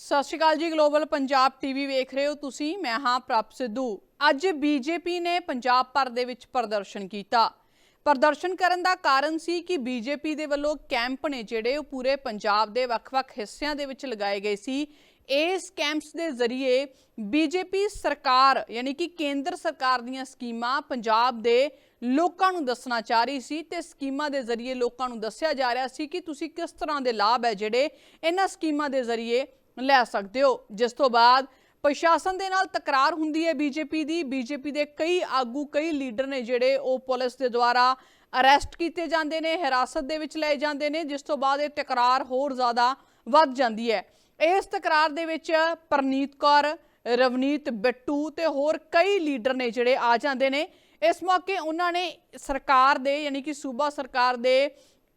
ਸਤਿ ਸ਼੍ਰੀ ਅਕਾਲ ਜੀ global Punjab TV ਵੇਖ ਰਹੇ ਹੋ ਤੁਸੀਂ, ਮੈਂ ਹਾਂ ਪ੍ਰਭ ਸਿੱਧੂ। ਅੱਜ ਬੀਜੇਪੀ ਨੇ ਪੰਜਾਬ ਭਰ ਦੇ ਵਿੱਚ ਪ੍ਰਦਰਸ਼ਨ ਕੀਤਾ। ਪ੍ਰਦਰਸ਼ਨ ਕਰਨ ਦਾ ਕਾਰਨ ਸੀ ਕਿ ਬੀਜੇਪੀ ਦੇ ਵੱਲੋਂ ਕੈਂਪ ਨੇ ਜਿਹੜੇ ਉਹ ਪੂਰੇ ਪੰਜਾਬ ਦੇ ਵੱਖ-ਵੱਖ ਹਿੱਸਿਆਂ ਦੇ ਵਿੱਚ ਲਗਾਏ ਗਏ ਸੀ। ਇਸ ਕੈਂਪਸ ਦੇ ਜ਼ਰੀਏ ਬੀਜੇਪੀ ਸਰਕਾਰ, ਯਾਨੀ ਕਿ ਕੇਂਦਰ ਸਰਕਾਰ ਦੀਆਂ ਸਕੀਮਾਂ ਪੰਜਾਬ ਦੇ ਲੋਕਾਂ ਨੂੰ ਦੱਸਣਾ ਚਾਹ ਰਹੀ ਸੀ ਤੇ ਸਕੀਮਾਂ ਦੇ ਜ਼ਰੀਏ ਲੋਕਾਂ ਨੂੰ ਦੱਸਿਆ ਜਾ ਰਿਹਾ ਸੀ ਕਿ ਤੁਸੀਂ ਕਿਸ ਤਰ੍ਹਾਂ ਦੇ ਲਾਭ ਹੈ ਜਿਹੜੇ ਇਹਨਾਂ ਸਕੀਮਾਂ ਦੇ ਜ਼ਰੀਏ ਲੈ ਸਕਦੇ ਹੋ। ਜਿਸ ਤੋਂ ਬਾਅਦ ਪ੍ਰਸ਼ਾਸਨ ਦੇ ਨਾਲ ਤਕਰਾਰ ਹੁੰਦੀ ਹੈ ਬੀਜੇਪੀ ਦੀ। ਬੀਜੇਪੀ ਦੇ ਕਈ ਆਗੂ, ਕਈ ਲੀਡਰ ਨੇ ਜਿਹੜੇ ਉਹ ਪੁਲਿਸ ਦੇ ਦੁਆਰਾ ਅਰੈਸਟ ਕੀਤੇ ਜਾਂਦੇ ਨੇ, ਹਿਰਾਸਤ ਦੇ ਵਿੱਚ ਲਏ ਜਾਂਦੇ ਨੇ, ਜਿਸ ਤੋਂ ਬਾਅਦ ਇਹ ਤਕਰਾਰ ਹੋਰ ਜ਼ਿਆਦਾ ਵੱਧ ਜਾਂਦੀ ਹੈ। ਇਸ ਤਕਰਾਰ ਦੇ ਵਿੱਚ ਪ੍ਰਨੀਤ ਕੌਰ, ਰਵਨੀਤ ਬਿੱਟੂ ਤੇ ਹੋਰ ਕਈ ਲੀਡਰ ਨੇ ਜਿਹੜੇ ਆ ਜਾਂਦੇ ਨੇ। ਇਸ ਮੌਕੇ ਉਹਨਾਂ ਨੇ ਸਰਕਾਰ ਦੇ, ਯਾਨੀ ਕਿ ਸੂਬਾ ਸਰਕਾਰ ਦੇ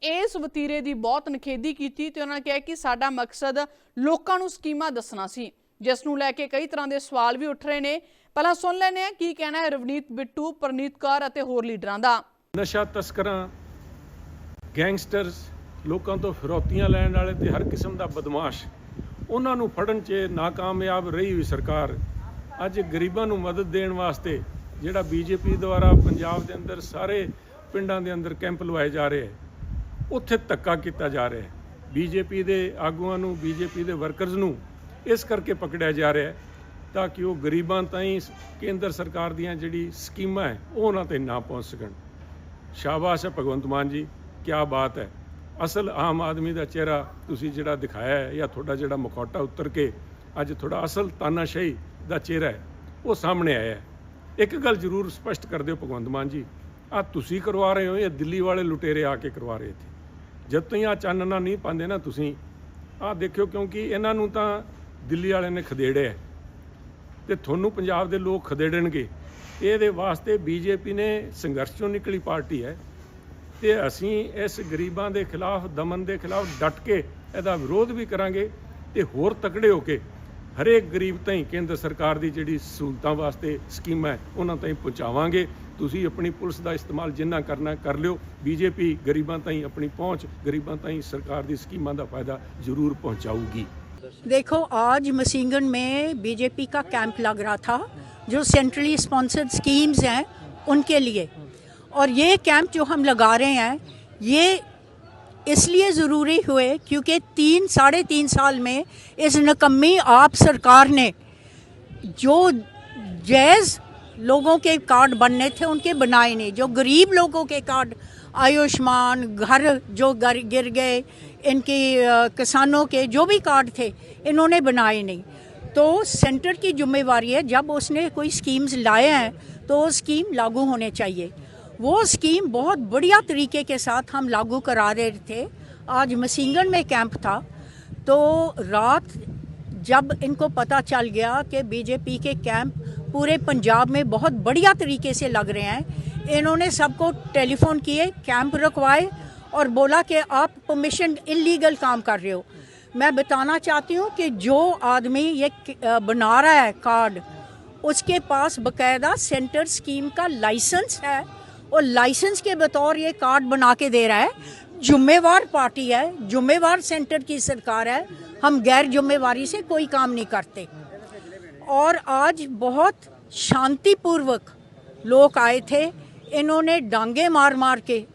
ਇਸ ਵਤੀਰੇ ਦੀ ਬਹੁਤ ਨਖੇਦੀ ਕੀਤੀ ਤੇ ਉਹਨਾਂ ਨੇ ਕਿਹਾ ਕਿ ਸਾਡਾ ਮਕਸਦ ਲੋਕਾਂ ਨੂੰ ਸਕੀਮਾਂ ਦੱਸਣਾ ਸੀ, ਜਿਸ ਨੂੰ ਲੈ ਕੇ ਕਈ ਤਰ੍ਹਾਂ ਦੇ ਸਵਾਲ ਵੀ ਉੱਠ ਰਹੇ ਨੇ। ਪਹਿਲਾਂ ਸੁਣ ਲੈਂਦੇ ਆ ਕੀ ਕਹਿਣਾ ਹੈ ਰਵਨੀਤ ਬਿੱਟੂ, ਪ੍ਰਨੀਤ ਕੌਰ ਅਤੇ ਹੋਰ ਲੀਡਰਾਂ ਦਾ। ਨਸ਼ਾ ਤਸਕਰਾਂ, ਗੈਂਗਸਟਰਸ, ਲੋਕਾਂ ਤੋਂ ਫਿਰੌਤੀਆਂ ਲੈਣ ਵਾਲੇ ਤੇ ਹਰ ਕਿਸਮ ਦਾ ਬਦਮਾਸ਼, ਉਹਨਾਂ ਨੂੰ ਫੜਨ 'ਚ ਨਾਕਾਮਯਾਬ ਰਹੀ ਹੋਈ ਸਰਕਾਰ। ਅੱਜ ਗਰੀਬਾਂ ਨੂੰ ਮਦਦ ਦੇਣ ਵਾਸਤੇ ਜਿਹੜਾ ਬੀਜੇਪੀ ਦੁਆਰਾ ਪੰਜਾਬ ਦੇ ਅੰਦਰ ਸਾਰੇ ਪਿੰਡਾਂ ਦੇ ਅੰਦਰ ਕੈਂਪ ਲਵਾਏ ਜਾ ਰਹੇ ਹੈ। ਉੱਥੇ ਧੱਕਾ ਕੀਤਾ ਜਾ ਰਿਹਾ ਹੈ। ਬੀਜੇਪੀ ਦੇ ਆਗੂਆਂ ਨੂੰ ਬੀਜੇਪੀ ਦੇ ਵਰਕਰਜ਼ ਨੂੰ ਇਸ ਕਰਕੇ ਪਕੜਿਆ ਜਾ ਰਿਹਾ ਹੈ ਤਾਂ ਕਿ ਉਹ ਗਰੀਬਾਂ ਤਾਈਂ ਕੇਂਦਰ ਸਰਕਾਰ ਦੀਆਂ ਜਿਹੜੀ ਸਕੀਮਾਂ ਹੈ, ਉਹ ਉਹਨਾਂ ਤੇ ਨਾ ਪਹੁੰਚ ਸਕਣ। ਸ਼ਾਬਾਸ਼ ਹੈ ਭਗਵੰਤ ਮਾਨ ਜੀ ਕੀ ਬਾਤ ਹੈ। ਅਸਲ ਆਮ ਆਦਮੀ ਦਾ ਚਿਹਰਾ ਤੁਸੀਂ ਜਿਹੜਾ ਦਿਖਾਇਆ ਹੈ ਜਾਂ ਤੁਹਾਡਾ ਜਿਹੜਾ ਮੁਖੌਟਾ ਉਤਰ ਕੇ ਅੱਜ ਤੁਹਾਡਾ ਅਸਲ ਤਾਨਾਸ਼ਾਹੀ ਦਾ ਚਿਹਰਾ ਹੈ, ਉਹ ਸਾਹਮਣੇ ਆਇਆ ਹੈ। ਇੱਕ ਗੱਲ ਜ਼ਰੂਰ ਸਪਸ਼ਟ ਕਰ ਦਿਓ ਭਗਵੰਤ ਮਾਨ ਜੀ ਆ ਤੁਸੀਂ ਕਰਵਾ ਰਹੇ ਹੋ ਇਹ ਦਿੱਲੀ ਵਾਲੇ ਲੁਟੇਰੇ ਆ ਕੇ ਕਰਵਾ ਰਹੇ ਇੱਥੇ? ਜਦ ਤਾਈਂ ਆ ਚਾਨਣਾ ਨਹੀਂ ਪਾਉਂਦੇ ਨਾ ਤੁਸੀਂ ਆ ਦੇਖਿਓ ਕਿਉਂਕਿ ਇਹਨਾਂ ਨੂੰ ਤਾਂ ਦਿੱਲੀ ਵਾਲਿਆਂ ਨੇ ਖਦੇੜਿਆ ਹੈ ਤੇ ਤੁਹਾਨੂੰ ਪੰਜਾਬ ਦੇ ਲੋਕ ਖਦੇੜਨਗੇ। ਇਹਦੇ ਵਾਸਤੇ ਬੀਜੇਪੀ ਨੇ ਸੰਘਰਸ਼ ਚੋਂ ਨਿਕਲੀ ਪਾਰਟੀ ਹੈ। ਤੇ ਅਸੀਂ ਇਸ ਗਰੀਬਾਂ ਦੇ ਖਿਲਾਫ, ਦਮਨ ਦੇ ਖਿਲਾਫ ਡਟ ਕੇ ਇਹਦਾ ਵਿਰੋਧ ਵੀ ਕਰਾਂਗੇ ਤੇ ਹੋਰ ਤਕੜੇ ਹੋ ਕੇ ਹਰੇਕ ਗਰੀਬ ਤਾਈਂ ਕੇਂਦਰ ਸਰਕਾਰ ਦੀ ਜਿਹੜੀ ਸਹੂਲਤਾਂ ਵਾਸਤੇ ਸਕੀਮਾਂ ਹੈ ਉਹਨਾਂ ਤਾਈਂ ਪਹੁੰਚਾਵਾਂਗੇ ਤੁਸੀਂ ਆਪਣੀ ਪੁਲਿਸ ਦਾ ਇਸਤੇਮਾਲ ਜਿੰਨਾ ਕਰਨਾ ਕਰ ਲਿਓ ਬੀਜੇਪੀ ਗਰੀਬਾਂ ਤਾਈਂ ਆਪਣੀ ਪਹੁੰਚ ਗਰੀਬਾਂ ਤਾਈਂ ਸਰਕਾਰ ਦੀ ਸਕੀਮਾਂ ਦਾ ਫਾਇਦਾ ਜ਼ਰੂਰ ਪਹੁੰਚਾਊਗੀ देखो आज मसीगन में बीजेपी का कैंप लग रहा था जो सेंट्रली स्पॉन्सर्ड स्कीम्स हैं उनके लिए और ये कैंप जो हम लगा रहे हैं ये इसलिए ज़रूरी हुए क्योंकि तीन, साढ़े तीन साल में इस नकम्मी आप सरकार ने जो जैज़ लोगों के कार्ड बनने थे, उनके बनाए नहीं। जो गरीब लोगों के कार्ड, आयुष्मान, घर जो घर गिर गए, इनके किसानों के जो भी कार्ड थे, इन्होंने बनाए नहीं। तो सेंटर की जिम्मेवारी है, जब उसने कोई स्कीम्स लाए हैं तो स्कीम लागू होने चाहिए। वो स्कीम बहुत बढ़िया तरीके के साथ हम लागू करा रहे थे। आज मसीगन में कैंप था। तो रात जब इनको पता चल गया कि बीजेपी के कैंप पूरे पंजाब में बहुत बढ़िया तरीके से लग रहे हैं, इन्होंने सबको टेलीफोन किए, कैंप रखवाए और बोला कि आप परमिशन इलीगल काम कर रहे हो। मैं बताना चाहती हूँ कि जो आदमी ये बना रहा है कार्ड, उसके पास बकायदा सेंटर स्कीम का लाइसेंस है। और लाइसेंस के बतौर ये कार्ड बना के दे रहा है। जुम्मेवार पार्टी है, जुम्मेवार सेंटर की सरकार है। हम गैर जुम्मेवारी से कोई काम नहीं करते। और आज बहुत शांतिपूर्वक लोग आए थे। इन्होंने डांगे मार मार के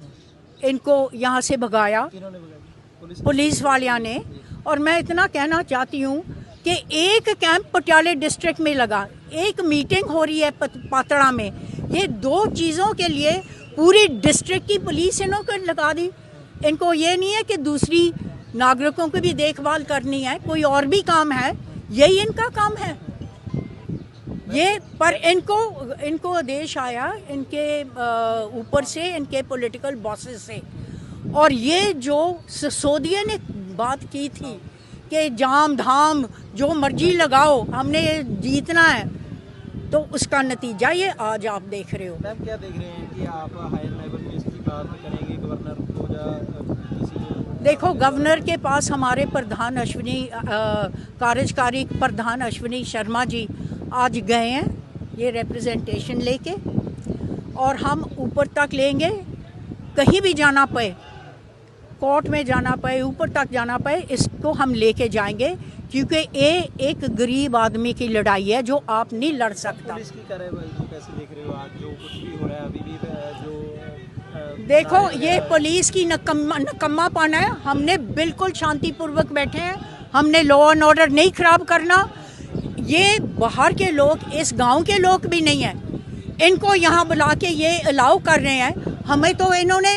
इनको यहाँ से भगाया। पुलिस वालिया ने। और मैं इतना कहना चाहती हूँ कि एक कैंप पटियाले डिस्ट्रिक्ट में लगा। एक मीटिंग हो रही है पत- पातड़ा में। ये दो चीज़ों के लिए पूरी डिस्ट्रिक्ट की पुलिस इन्होंने लगा दी। इनको ये नहीं है कि दूसरी नागरिकों की भी देखभाल करनी है, कोई और भी काम है, यही इनका काम है। ये पर इनको इनको आदेश आया इनके ऊपर से, इनके पॉलिटिकल बॉसेस से। और ये जो सिसोदिया ने बात की थी कि जाम धाम जो मर्ज़ी लगाओ, हमने जीतना है। तो उसका नतीजा ये आज आप देख रहे हो। मैम क्या देख रहे हैं कि आप हायर लेवल में इसकी बात करेंगे गवर्नर को या देखो गवर्नर के पास हमारे प्रधान अश्विनी कार्यकारी प्रधान अश्विनी शर्मा जी आज गए हैं ये रिप्रेजेंटेशन लेके और हम ऊपर तक लेंगे कहीं भी जाना पड़े कोर्ट में जाना पाए ऊपर तक जाना पाए इसको हम लेके जाएँगे क्योंकि ये एक गरीब आदमी की लड़ाई है जो आप नहीं लड़ सकता। पुलिस की कार्रवाई को कैसे देख रहे हो आज जो कुछ भी हो रहा है अभी भी जो देखो ये पुलिस की नकम्मा नकम्मा पाना है। हमने बिल्कुल शांतिपूर्वक बैठे हैं। हमने लॉ एंड ऑर्डर नहीं खराब करना। ये बाहर के लोग इस गाँव के लोग भी नहीं हैं। इनको यहाँ बुला के ये अलाउ कर रहे हैं। हमें तो इन्होंने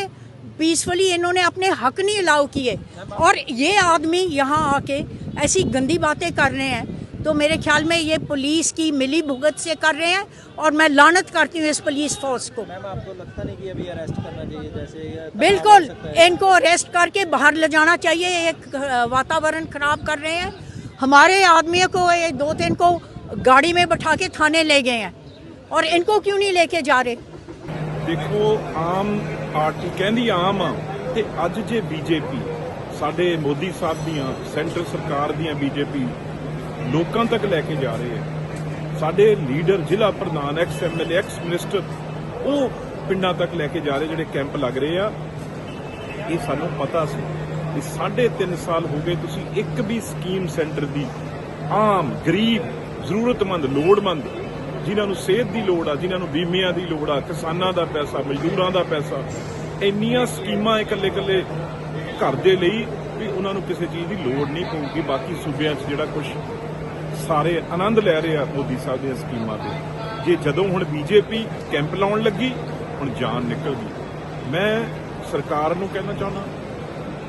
पीसफुली इन्होंने अपने हक नहीं अलाउ किए। और ये आदमी यहाँ आके ऐसी गंदी बातें कर रहे हैं तो मेरे ख्याल में ये पुलिस की मिली भुगत से कर रहे हैं और मैं लानत करती हूँ इस पुलिस फोर्स को। मैम आपको लगता नहीं कि अभी अरेस्ट करना चाहिए जैसे बिल्कुल इनको अरेस्ट करके बाहर ले जाना चाहिए एक वातावरण खराब कर रहे हैं। हमारे आदमियों को ये दो तीन को गाड़ी में बैठा के थाने ले गए हैं और इनको क्यों नहीं लेके जा रहे? देखो आम ਪਾਰਟੀ ਕਹਿੰਦੀ ਆਮ ਆ ਤੇ ਅੱਜ ਜੇ ਬੀਜੇਪੀ, ਸਾਡੇ ਮੋਦੀ ਸਾਹਿਬ ਦੀਆਂ, ਸੈਂਟਰ ਸਰਕਾਰ ਦੀਆਂ ਬੀਜੇਪੀ ਲੋਕਾਂ ਤੱਕ ਲੈ ਕੇ ਜਾ ਰਹੇ ਹੈ ਸਾਡੇ ਲੀਡਰ ਜ਼ਿਲ੍ਹਾ ਪ੍ਰਧਾਨ ਐਕਸ ਐਮਐਲਏ ਐਕਸ ਮਿਨਿਸਟਰ ਉਹ ਪਿੰਡਾਂ ਤੱਕ ਲੈ ਕੇ ਜਾ ਰਹੇ ਜਿਹੜੇ ਕੈਂਪ ਲੱਗ ਰਹੇ ਆ। ਇਹ ਸਾਨੂੰ ਪਤਾ ਸੀ ਕਿ ਸਾਢੇ ਤਿੰਨ ਸਾਲ ਹੋ ਗਏ ਤੁਸੀਂ ਇੱਕ ਵੀ ਸਕੀਮ ਸੈਂਟਰ ਦੀ ਆਮ, ਗਰੀਬ, ਜ਼ਰੂਰਤਮੰਦ, ਲੋੜਮੰਦ ਜਿਨ੍ਹਾਂ ਨੂੰ ਸਿਹਤ ਦੀ ਲੋੜ ਆ, ਜਿਨ੍ਹਾਂ ਨੂੰ ਬੀਮਿਆਂ ਦੀ ਲੋੜ ਆ, ਕਿਸਾਨਾਂ ਦਾ ਪੈਸਾ, ਮਜ਼ਦੂਰਾਂ ਦਾ ਪੈਸਾ, ਇੰਨੀਆਂ ਸਕੀਮਾਂ ਇਕੱਲੇ ਇਕੱਲੇ ਘਰ ਦੇ ਲਈ ਵੀ ਉਹਨਾਂ ਨੂੰ ਕਿਸੇ ਚੀਜ਼ ਦੀ ਲੋੜ ਨਹੀਂ ਪਊਗੀ। ਬਾਕੀ ਸੂਬਿਆਂ 'ਚ ਜਿਹੜਾ ਕੁਝ ਸਾਰੇ ਆਨੰਦ ਲੈ ਰਹੇ ਆ ਮੋਦੀ ਸਾਹਿਬ ਦੀਆਂ ਸਕੀਮਾਂ ਤੇ। ਜੇ ਜਦੋਂ ਹੁਣ ਬੀਜੇਪੀ ਕੈਂਪ ਲਾਉਣ ਲੱਗੀ, ਹੁਣ ਜਾਨ ਨਿਕਲ ਗਈ। ਮੈਂ ਸਰਕਾਰ ਨੂੰ ਕਹਿਣਾ ਚਾਹੁੰਦਾ,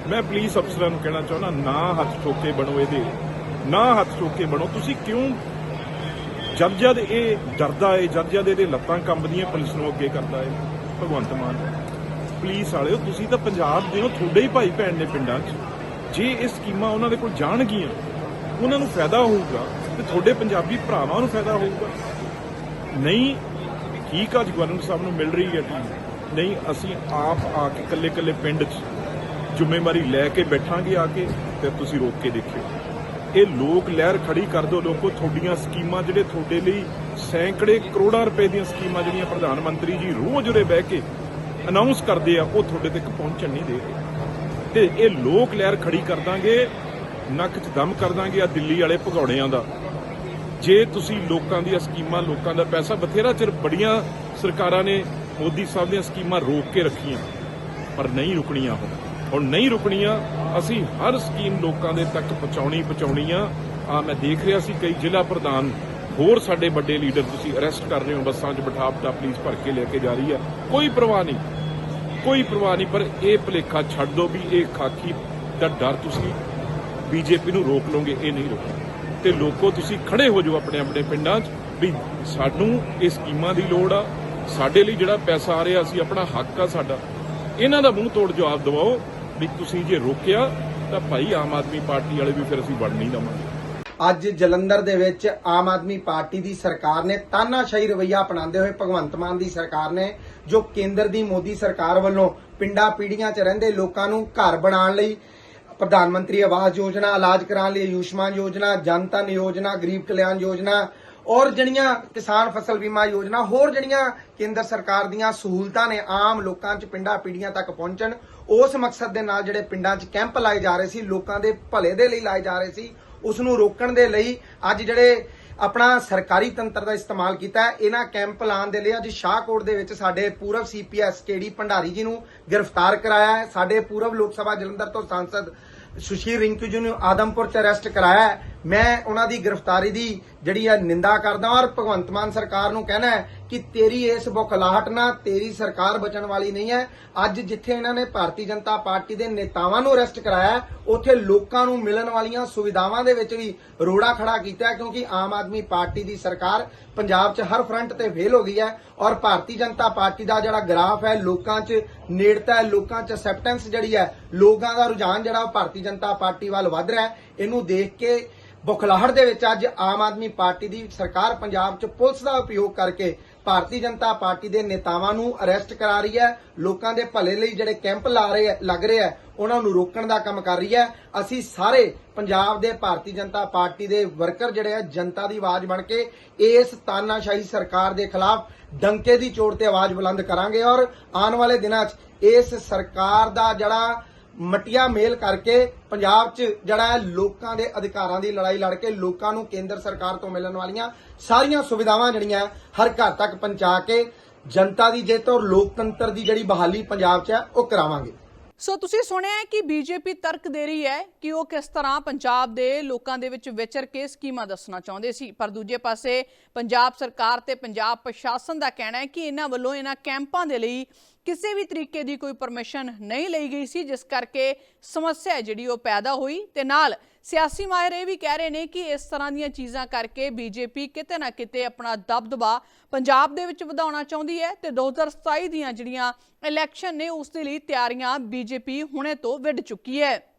ਮੈਂ ਪੁਲਿਸ ਅਫਸਰਾਂ ਨੂੰ ਕਹਿਣਾ ਚਾਹੁੰਦਾ, ਨਾ ਹੱਥ ਠੋਕੇ ਬਣੋ ਇਹਦੇ, ਨਾ ਹੱਥ ਠੋਕੇ ਬਣੋ। ਤੁਸੀਂ ਕਿਉਂ ਜਦ ਜਦ ਇਹ ਡਰਦਾ ਏ, ਜਦ ਜਦ ਇਹਦੇ ਲੱਤਾਂ ਕੰਬਦੀਆਂ, ਪੁਲਿਸ ਨੂੰ ਅੱਗੇ ਕਰਦਾ ਏ। ਭਗਵੰਤ ਮਾਨ, ਪੁਲਿਸ ਵਾਲਿਓ, ਤੁਸੀਂ ਤਾਂ ਪੰਜਾਬ ਦੇ ਹੋ, ਤੁਹਾਡੇ ਹੀ ਭਾਈ ਭੈਣ ਨੇ ਪਿੰਡਾਂ 'ਚ। ਜੇ ਇਹ ਸਕੀਮਾਂ ਉਹਨਾਂ ਦੇ ਕੋਲ ਜਾਣਗੀਆਂ, ਉਹਨਾਂ ਨੂੰ ਫਾਇਦਾ ਹੋਊਗਾ ਤੇ ਤੁਹਾਡੇ ਪੰਜਾਬੀ ਭਰਾਵਾਂ ਨੂੰ ਫਾਇਦਾ ਹੋਊਗਾ। ਨਹੀਂ, ਠੀਕ ਆ ਗਵਰਨਰ ਸਾਹਿਬ ਨੂੰ ਮਿਲ ਰਹੀ ਹੈ ਟੀਮ ਨਹੀਂ, ਅਸੀਂ ਆਪ ਆ ਕੇ ਇਕੱਲੇ ਇਕੱਲੇ ਪਿੰਡ 'ਚ ਜ਼ਿੰਮੇਵਾਰੀ ਲੈ ਕੇ ਬੈਠਾਂਗੇ ਆ ਕੇ, ਤੇ ਤੁਸੀਂ ਰੋਕ ਕੇ ਦੇਖਿਓ। ਇਹ ਲੋਕ ਲਹਿਰ ਖੜੀ ਕਰ ਦਿਓ ਲੋਕੋ, ਤੁਹਾਡੀਆਂ ਸਕੀਮਾਂ ਜਿਹੜੇ ਤੁਹਾਡੇ ਲਈ ਸੈਂਕੜੇ ਕਰੋੜਾਂ ਰੁਪਏ ਦੀਆਂ ਸਕੀਮਾਂ ਜਿਹੜੀਆਂ ਪ੍ਰਧਾਨ ਮੰਤਰੀ ਜੀ ਰੋਜ਼ ਉਰੇ ਬਹਿ ਕੇ ਅਨਾਉਂਸ ਕਰਦੇ ਆ, ਉਹ ਤੁਹਾਡੇ ਤੱਕ ਪਹੁੰਚਣ ਨਹੀਂ ਦੇ ਰਹੇ। ਤੇ ਇਹ ਲੋਕ ਲਹਿਰ ਖੜੀ ਕਰ ਦਾਂਗੇ, ਨੱਕ 'ਚ ਦਮ ਕਰ ਦਾਂਗੇ ਆ ਦਿੱਲੀ ਵਾਲੇ ਭਗੌੜਿਆਂ ਦਾ। ਜੇ ਤੁਸੀਂ ਲੋਕਾਂ ਦੀਆਂ ਸਕੀਮਾਂ, ਲੋਕਾਂ ਦਾ ਪੈਸਾ, ਬਥੇਰਾ ਚਿਰ ਬੜੀਆਂ ਸਰਕਾਰਾਂ ਨੇ ਮੋਦੀ ਸਾਹਿਬ ਦੀਆਂ ਸਕੀਮਾਂ ਰੋਕ ਕੇ ਰੱਖੀਆਂ, ਪਰ ਨਹੀਂ ਰੁਕਣੀਆਂ ਹੁਣ। ਹੁਣ ਨਹੀਂ ਰੁਕਣੀਆਂ ਅਸੀਂ ਹਰ ਸਕੀਮ ਲੋਕਾਂ ਦੇ ਤੱਕ ਪਹੁੰਚਾਉਣੀ ਪਹੁੰਚਾਉਣੀ ਆ। ਆ, ਮੈਂ ਦੇਖ ਰਿਹਾ ਸੀ ਕਈ ਜ਼ਿਲ੍ਹਾ ਪ੍ਰਧਾਨ ਹੋਰ ਸਾਡੇ ਵੱਡੇ ਲੀਡਰ ਤੁਸੀਂ ਅਰੈਸਟ ਕਰ ਰਹੇ ਹੋ, ਬੱਸਾਂ 'ਚ ਬਿਠਾ ਬਿਠਾ ਪੁਲਿਸ ਭਰ ਕੇ ਲੈ ਕੇ ਜਾ ਰਹੀ ਹੈ ਕੋਈ ਪਰਵਾਹ ਨਹੀਂ, ਕੋਈ ਪਰਵਾਹ ਨਹੀਂ, ਪਰ ਇਹ ਭੁਲੇਖਾ ਛੱਡ ਦਿਓ ਵੀ ਇਹ ਖਾਕੀ ਦਾ ਡਰ ਤੁਸੀਂ ਬੀਜੇਪੀ ਨੂੰ ਰੋਕ ਲਓਗੇ, ਇਹ ਨਹੀਂ ਰੋਕਣਾ। ਤੇ ਲੋਕੋ ਤੁਸੀਂ ਖੜੇ ਹੋ ਜਾਓ ਆਪਣੇ ਆਪਣੇ ਪਿੰਡਾਂ 'ਚ ਵੀ ਸਾਨੂੰ ਇਹ ਸਕੀਮਾਂ ਦੀ ਲੋੜ ਆ। ਸਾਡੇ ਲਈ ਜਿਹੜਾ ਪੈਸਾ ਆ ਰਿਹਾ, ਅਸੀਂ ਆਪਣਾ ਹੱਕ ਆ ਸਾਡਾ। ਇਹਨਾਂ ਦਾ ਮੂੰਹ ਤੋੜ ਜਵਾਬ ਦਿਵਾਓ। ਵੀ ਤੁਸੀਂ ਜੇ ਰੋਕਿਆ, ਤਾਂ ਭਾਈ ਆਮ ਆਦਮੀ ਪਾਰਟੀ ਵਾਲੇ ਵੀ ਫਿਰ ਅਸੀਂ ਵੜ ਨਹੀਂ ਦਵਾਂਗੇ। ਅੱਜ ਜਲੰਧਰ ਦੇ ਵਿੱਚ ਆਮ ਆਦਮੀ ਪਾਰਟੀ ਦੀ ਸਰਕਾਰ ਨੇ ਤਾਨਾਸ਼ਾਹੀ ਰਵਈਆ ਅਪਣਾਉਂਦੇ ਹੋਏ ਭਗਵੰਤ ਮਾਨ ਦੀ ਸਰਕਾਰ ਨੇ, ਜੋ ਕੇਂਦਰ ਦੀ ਮੋਦੀ ਸਰਕਾਰ ਵੱਲੋਂ ਪਿੰਡਾਂ ਪੀੜੀਆਂ 'ਚ ਰਹਿੰਦੇ ਲੋਕਾਂ ਨੂੰ ਘਰ ਬਣਾਉਣ ਲਈ ਪ੍ਰਧਾਨ ਮੰਤਰੀ ਆਵਾਸ ਯੋਜਨਾ, ਇਲਾਜ ਕਰਾਉਣ ਲਈ ਆਯੁਸ਼ਮਾਨ ਯੋਜਨਾ ਜਨਤਨ ਯੋਜਨਾ, ਗਰੀਬ ਕਲਿਆਣ ਯੋਜਨਾ ਔਰ ਜਿਹੜੀਆਂ ਕਿਸਾਨ ਫਸਲ ਬੀਮਾ ਯੋਜਨਾ, ਹੋਰ ਜਿਹੜੀਆਂ ਕੇਂਦਰ ਸਰਕਾਰ ਦੀਆਂ ਸਹੂਲਤਾਂ ਨੇ ਆਮ ਲੋਕਾਂ 'ਚ ਪਿੰਡਾਂ ਪੀੜੀਆਂ ਤੱਕ ਪਹੁੰਚਣ, ਉਸ ਮਕਸਦ ਦੇ ਨਾਲ ਜਿਹੜੇ ਪਿੰਡਾਂ 'ਚ ਕੈਂਪ ਲਾਏ ਜਾ ਰਹੇ ਸੀ, ਲੋਕਾਂ ਦੇ ਭਲੇ ਦੇ ਲਈ ਲਾਏ ਜਾ ਰਹੇ ਸੀ ਉਸ ਨੂੰ ਰੋਕਣ ਦੇ ਲਈ ਅੱਜ ਜਿਹੜੇ ਆਪਣਾ ਸਰਕਾਰੀ ਤੰਤਰ ਦਾ ਇਸਤੇਮਾਲ ਕੀਤਾ ਇਹਨਾਂ ਕੈਂਪ ਲਾਉਣ ਦੇ ਲਈ ਅੱਜ ਸ਼ਾਹਕੋਟ ਦੇ ਵਿੱਚ ਸਾਡੇ ਪੂਰਵ ਸੀਪੀਐਸ ਕੇਡੀ ਭੰਡਾਰੀ ਜੀ ਨੂੰ ਗ੍ਰਿਫਤਾਰ ਕਰਾਇਆ ਹੈ। ਸਾਡੇ ਪੂਰਵ ਲੋਕ ਸਭਾ ਜਲੰਧਰ ਤੋਂ ਸਾਂਸਦ ਸੁਸ਼ੀਲ ਰਿੰਕੂ ਜੀ ਨੂੰ ਆਦਮਪੁਰ ਚ ਅਰੈਸਟ ਕਰਾਇਆ ਮੈਂ ਉਹਨਾਂ ਦੀ ਗ੍ਰਿਫਤਾਰੀ ਦੀ ਜਿਹੜੀ ਹੈ ਨਿੰਦਾ ਕਰਦਾ ਔਰ ਭਗਵੰਤ ਮਾਨ ਸਰਕਾਰ ਨੂੰ ਕਹਿਣਾ ਕਿ ਤੇਰੀ ਇਸ ਬੁਖਲਾਹਟ ਨਾਲ ਤੇਰੀ ਸਰਕਾਰ ਬਚਣ ਵਾਲੀ ਨਹੀਂ ਹੈ। ਅੱਜ ਜਿੱਥੇ ਇਹਨਾਂ ਨੇ ਭਾਰਤੀ ਜਨਤਾ ਪਾਰਟੀ ਦੇ ਨੇਤਾਵਾਂ ਨੂੰ ਅਰੈਸਟ ਕਰਾਇਆ ਉੱਥੇ ਲੋਕਾਂ ਨੂੰ ਮਿਲਣ ਵਾਲੀਆਂ ਸੁਵਿਧਾਵਾਂ ਦੇ ਵਿੱਚ ਵੀ ਰੋੜਾ ਖੜਾ ਕੀਤਾ ਕਿਉਂਕਿ ਆਮ ਆਦਮੀ ਪਾਰਟੀ ਦੀ ਸਰਕਾਰ ਪੰਜਾਬ 'ਚ ਹਰ ਫਰੰਟ ਤੇ ਫੇਲ ਹੋ ਗਈ ਹੈ ਔਰ ਭਾਰਤੀ ਜਨਤਾ ਪਾਰਟੀ ਦਾ ਜਿਹੜਾ ਗ੍ਰਾਫ ਹੈ, ਲੋਕਾਂ 'ਚ ਨੇੜਤਾ ਹੈ, ਲੋਕਾਂ 'ਚ ਅਸੈਪਟੈਂਸ ਜਿਹੜੀ ਹੈ, ਲੋਕਾਂ ਦਾ ਰੁਝਾਨ ਜਿਹੜਾ ਉਹ ਭਾਰਤੀ ਜਨਤਾ ਪਾਰਟੀ ਵੱਲ ਵੱਧ ਰਿਹਾ ਹੈ। ਇਹਨੂੰ ਦੇਖ ਕੇ ਬੁਖਲਾਹਟ ਦੇ ਵਿੱਚ ਅੱਜ ਆਮ ਆਦਮੀ ਪਾਰਟੀ ਦੀ ਸਰਕਾਰ ਪੰਜਾਬ 'ਚ ਪੁਲਿਸ ਦਾ ਉਪਯੋਗ ਕਰਕੇ ਭਾਰਤੀ ਜਨਤਾ ਪਾਰਟੀ ਦੇ ਨੇਤਾਵਾਂ ਨੂੰ ਅਰੈਸਟ ਕਰਾ ਰਹੀ ਹੈ। ਲੋਕਾਂ ਦੇ ਭਲੇ ਲਈ ਜਿਹੜੇ ਕੈਂਪ ਲਾ ਰਹੇ ਲੱਗ ਰਹੇ ਹੈ, ਉਹਨਾਂ ਨੂੰ ਰੋਕਣ ਦਾ ਕੰਮ ਕਰ ਰਹੀ ਹੈ। ਅਸੀਂ ਸਾਰੇ ਪੰਜਾਬ ਦੇ ਭਾਰਤੀ ਜਨਤਾ ਪਾਰਟੀ ਦੇ ਵਰਕਰ ਜਿਹੜੇ ਆ, ਜਨਤਾ ਦੀ ਆਵਾਜ਼ ਬਣ ਕੇ ਇਸ ਤਾਨਾਸ਼ਾਹੀ ਸਰਕਾਰ ਦੇ ਖਿਲਾਫ ਡੰਕੇ ਦੀ ਚੋਟ ਤੇ ਆਵਾਜ਼ ਬੁਲੰਦ ਕਰਾਂਗੇ ਔਰ ਆਉਣ ਵਾਲੇ ਦਿਨਾਂ 'ਚ ਇਸ ਸਰਕਾਰ ਦਾ ਜਿਹੜਾ ਮਟੀਆਂ ਮੇਲ ਕਰਕੇ ਪੰਜਾਬ 'ਚ ਜਿਹੜਾ ਹੈ ਲੋਕਾਂ ਦੇ ਅਧਿਕਾਰਾਂ ਦੀ ਲੜਾਈ ਲੜ ਕੇ ਲੋਕਾਂ ਨੂੰ ਕੇਂਦਰ ਸਰਕਾਰ ਤੋਂ ਮਿਲਣ ਵਾਲੀਆਂ ਸਾਰੀਆਂ ਸੁਵਿਧਾਵਾਂ ਜਿਹੜੀਆਂ ਹਰ ਘਰ ਤੱਕ ਪਹੁੰਚਾ ਕੇ ਜਨਤਾ ਦੀ ਜਿੱਤ ਔਰ ਲੋਕਤੰਤਰ ਦੀ ਜਿਹੜੀ ਬਹਾਲੀ ਪੰਜਾਬ 'ਚ ਹੈ, ਉਹ ਕਰਾਵਾਂਗੇ। ਸੋ ਤੁਸੀਂ ਸੁਣਿਆ ਹੈ ਕਿ ਬੀਜੇਪੀ ਤਰਕ ਦੇ ਰਹੀ ਹੈ ਕਿ ਉਹ ਕਿਸ ਤਰ੍ਹਾਂ ਪੰਜਾਬ ਦੇ ਲੋਕਾਂ ਦੇ ਵਿੱਚ ਵਿਚਰ ਕੇ ਸਕੀਮਾਂ ਦੱਸਣਾ ਚਾਹੁੰਦੇ ਸੀ। ਪਰ ਦੂਜੇ ਪਾਸੇ ਪੰਜਾਬ ਸਰਕਾਰ ਤੇ ਪੰਜਾਬ ਪ੍ਰਸ਼ਾਸਨ ਦਾ ਕਹਿਣਾ ਹੈ ਕਿ ਇਹਨਾਂ ਵੱਲੋਂ ਇਹਨਾਂ ਕੈਂਪਾਂ ਦੇ ਲਈ ਕਿਸੇ ਵੀ ਤਰੀਕੇ ਦੀ ਕੋਈ ਪਰਮਿਸ਼ਨ ਨਹੀਂ ਲਈ ਗਈ ਸੀ, ਜਿਸ ਕਰਕੇ ਸਮੱਸਿਆ ਜਿਹੜੀ ਉਹ ਪੈਦਾ ਹੋਈ। ਤੇ ਨਾਲ ਸਿਆਸੀ ਮਾਹਿਰ ਇਹ ਵੀ ਕਹਿ ਰਹੇ ਨੇ ਕਿ ਇਸ ਤਰ੍ਹਾਂ ਦੀਆਂ ਚੀਜ਼ਾਂ ਕਰਕੇ ਬੀਜੇਪੀ ਕਿਤੇ ਨਾ ਕਿਤੇ ਆਪਣਾ ਦਬਦਬਾ ਪੰਜਾਬ ਦੇ ਵਿੱਚ ਵਧਾਉਣਾ ਚਾਹੁੰਦੀ ਹੈ ਤੇ 2027 ਦੀਆਂ ਜਿਹੜੀਆਂ ਇਲੈਕਸ਼ਨ ਨੇ, ਉਸ ਦੇ ਲਈ ਤਿਆਰੀਆਂ ਬੀਜੇਪੀ ਹੁਣੇ ਤੋਂ ਵਿੱਢ ਚੁੱਕੀ ਹੈ।